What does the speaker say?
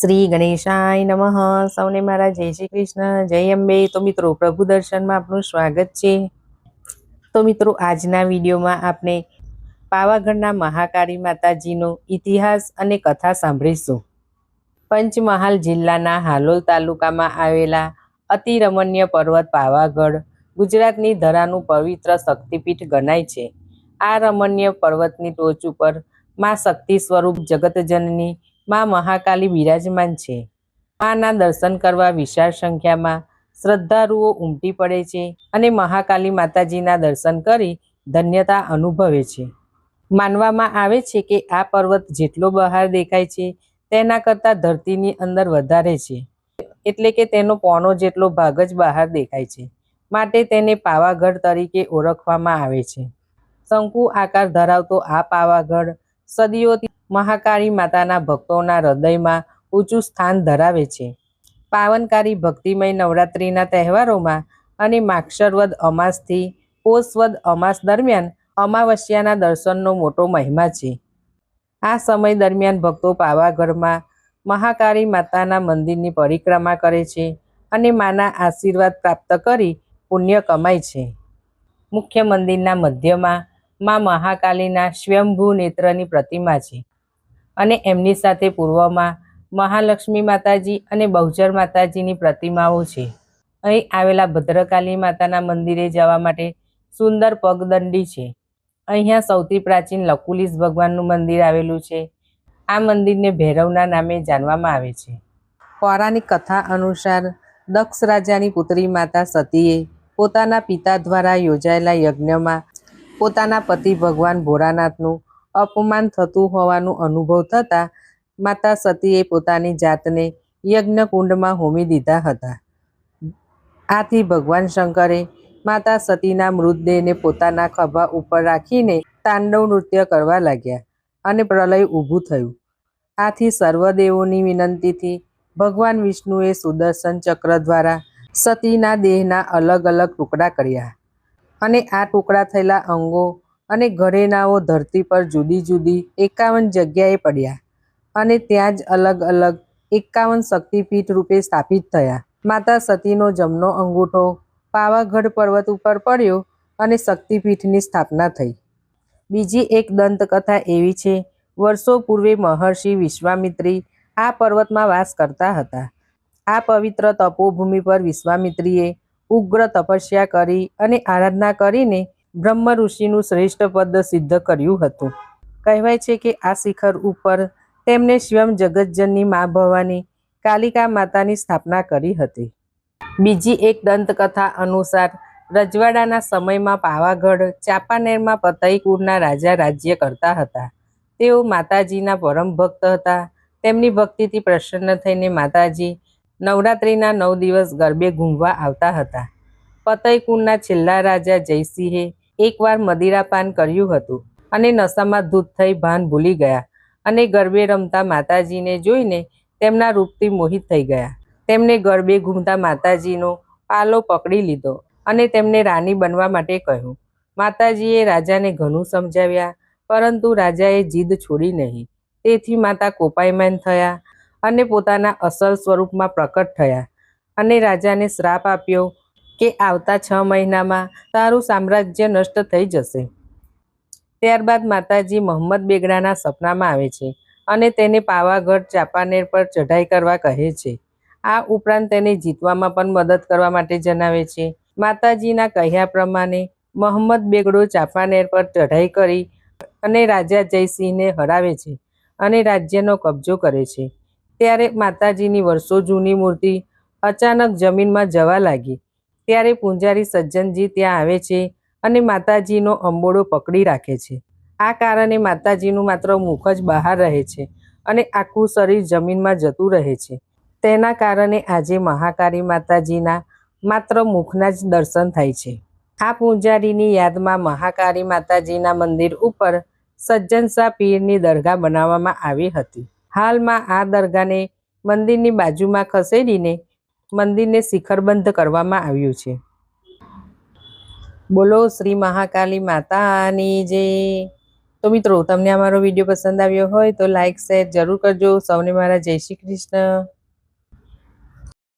શ્રી ગણેશાય નમઃ. સૌને મારા જય શ્રી કૃષ્ણ. જય અંબે. તો મિત્રો, પ્રભુ દર્શનમાં આપનું સ્વાગત છે. તો મિત્રો, આજના વિડીયોમાં આપણે પાવાગઢના મહાકાળી માતાજીનો ઇતિહાસ અને કથા સાંભળીશું. પંચમહાલ જિલ્લાના હાલોલ તાલુકામાં આવેલા અતિ રમણીય પર્વત પાવાગઢ ગુજરાતની ધરાનું પવિત્ર શક્તિપીઠ ગણાય છે. આ રમણીય પર્વતની ટોચ ઉપરમાં શક્તિ સ્વરૂપ જગતજનની માં મહાકાલી બિરાજમાન છે. માના દર્શન કરવા વિશાળ સંખ્યામાં શ્રદ્ધાળુઓ ઉમટી પડે છે અને મહાકાલી માતાજીના દર્શન કરી ધન્યતા અનુભવે છે. માનવામાં આવે છે કે આ પર્વત જેટલો બહાર દેખાય છે, તેના કરતાં ધરતીની અંદર વધારે છે. એટલે કે તેનો પોનો જેટલો ભાગ જ બહાર દેખાય છે. માટે તેને પાવાગઢ તરીકે ઓળખવામાં આવે છે. શંકુ આકાર ધરાવતો આ પાવાગઢ સદીઓથી મહાકાળી માતાના ભક્તોના હૃદયમાં ઊંચું સ્થાન ધરાવે છે. પાવનકારી ભક્તિમય નવરાત્રિના તહેવારોમાં અને માક્ષરવદ અમાસથી પોષવદ અમાસ દરમિયાન અમાવસ્યાના દર્શનનો મોટો મહિમા છે. આ સમય દરમિયાન ભક્તો પાવાગઢમાં મહાકાળી માતાના મંદિરની પરિક્રમા કરે છે અને માના આશીર્વાદ પ્રાપ્ત કરી પુણ્ય કમાય છે. મુખ્ય મંદિરના મધ્યમાં માં મહાકાલીના સ્વયંભૂ નેત્રની પ્રતિમા છે. અને એમની સાથે પૂર્વમાં મહાલક્ષ્મી માતાજી અને બહુચર માતાજીની પ્રતિમાઓ છે. અહીં આવેલા ભદ્રકાલી માતાના મંદિરે જવા માટે સુંદર પગદંડી છે. અહીંયા સૌથી પ્રાચીન લકુલીસ ભગવાનનું મંદિર આવેલું છે. આ મંદિરને ભૈરવના નામે જાણવામાં આવે છે. પૌરાણિક કથા અનુસાર દક્ષ રાજાની પુત્રી માતા સતીએ પોતાના પિતા દ્વારા યોજાયેલા યજ્ઞમાં પોતાના પતિ ભગવાન ભોળાનાથનું અપમાન થતું હોવાનું અનુભવ થતાં માતા સતીએ પોતાની જાતને યજ્ઞ કુંડમાં હોમી દીધા હતા. આથી ભગવાન શંકરે માતા સતીના મૃતદેહને પોતાના ખભા ઉપર રાખીને તાંડવ નૃત્ય કરવા લાગ્યા અને પ્રલય ઊભું થયું. આથી સર્વદેવોની વિનંતીથી ભગવાન વિષ્ણુએ સુદર્શન ચક્ર દ્વારા સતીના દેહના અલગ અલગ ટુકડા કર્યા. અને આ ટુકડા થયેલા અંગો અને ઘરેણાઓ ધરતી પર જુદી જુદી એકાવન જગ્યાએ પડ્યા અને ત્યાં જ અલગ અલગ એકાવન શક્તિપીઠ રૂપે સ્થાપિત થયા. માતા સતીનો જમનો અંગૂઠો પાવાગઢ પર્વત ઉપર પડ્યો અને શક્તિપીઠની સ્થાપના થઈ. બીજી એક દંતકથા એવી છે, વર્ષો પૂર્વે મહર્ષિ વિશ્વામિત્રી આ પર્વતમાં વાસ કરતા હતા. આ પવિત્ર તપોભૂમિ પર વિશ્વામિત્રીએ ઉગ્ર તપસ્યા કરી અને આરાધના કરીને બ્રહ્મ ઋષિનું શ્રેષ્ઠ પદ સિદ્ધ કર્યું હતું. કહેવાય છે કે આ શિખર ઉપર તેમણે સ્વયં જગતજનની મા ભવાની કાલિકા માતાની સ્થાપના કરી હતી. બીજી એક દંતકથા અનુસાર રજવાડાના સમયમાં પાવાગઢ, ચાંપાનેરમાં પતઈકુરના રાજા રાજ્ય કરતા હતા. તેઓ માતાજીના પરમ ભક્ત હતા. તેમની ભક્તિથી પ્રસન્ન થઈને માતાજી નવરાત્રિના નવ દિવસ ગરબે ઘૂમવા આવતા હતા. ફતેહકુંડના છેલ્લા રાજા જયસિંહે એકવાર મદિરાપાન કર્યું હતું અને નશામાં ધૂત થઈ ભાન ભૂલી ગયા અને ગરબે રમતા માતાજીને જોઈને તેમના રૂપથી મોહિત થઈ ગયા. તેમને ગરબે ઘૂમતા માતાજીનો પાલો પકડી લીધો અને તેમને રાની બનવા માટે કહ્યું, માતાજીએ રાજાને ઘણું સમજાવ્યા, પરંતુ રાજાએ જીદ છોડી નહીં. તેથી માતા કોપાયમાન થયા અને પોતાના અસલ સ્વરૂપમાં પ્રકટ થયા. અને રાજાને શ્રાપ આપ્યો કે આવતા છ મહિનામાં તારું સામ્રાજ્ય નષ્ટ થઈ જશે. ત્યારબાદ માતાજી મોહમ્મદ બેગડાના સપનામાં આવે છે અને તેને પાવાગઢ ચાંપાનેર પર ચઢાઈ કરવા કહે છે. આ ઉપરાંત તેને જીતવામાં પણ મદદ કરવા માટે જણાવે છે. માતાજીના કહ્યા પ્રમાણે મોહમ્મદ બેગડો ચાંપાનેર પર ચઢાઈ કરી અને રાજા જયસિંહને હરાવે છે અને રાજ્યનો કબજો કરે છે. ત્યારે માતાજીની વર્ષો જૂની મૂર્તિ અચાનક જમીનમાં જવા લાગી. ત્યારે પૂંજારી સજ્જનજી ત્યાં આવે છે અને માતાજીનો અંબોડો પકડી રાખે છે. આ કારણે માતાજીનું માત્ર મુખ જ બહાર રહે છે અને આખું શરીર જમીનમાં જતું રહે છે. તેના કારણે આજે મહાકાળી માતાજીના માત્ર મુખના જ દર્શન થાય છે. આ પૂંજારીની યાદમાં મહાકાળી માતાજીના મંદિર ઉપર સજ્જનશાહ પીરની દરગાહ બનાવવામાં આવી હતી. હાલમાં આ દરગાહને મંદિરની બાજુમાં ખસેડીને મંદિરને શિખરબંધ કરવામાં આવ્યું છે. બોલો, શ્રી મહાકાલી માતાની જે તો મિત્રો, તમને અમારો વીડિયો પસંદ આવ્યો હોય તો લાઈક શેર જરૂર કરજો. સૌને મારા જય શ્રી કૃષ્ણ.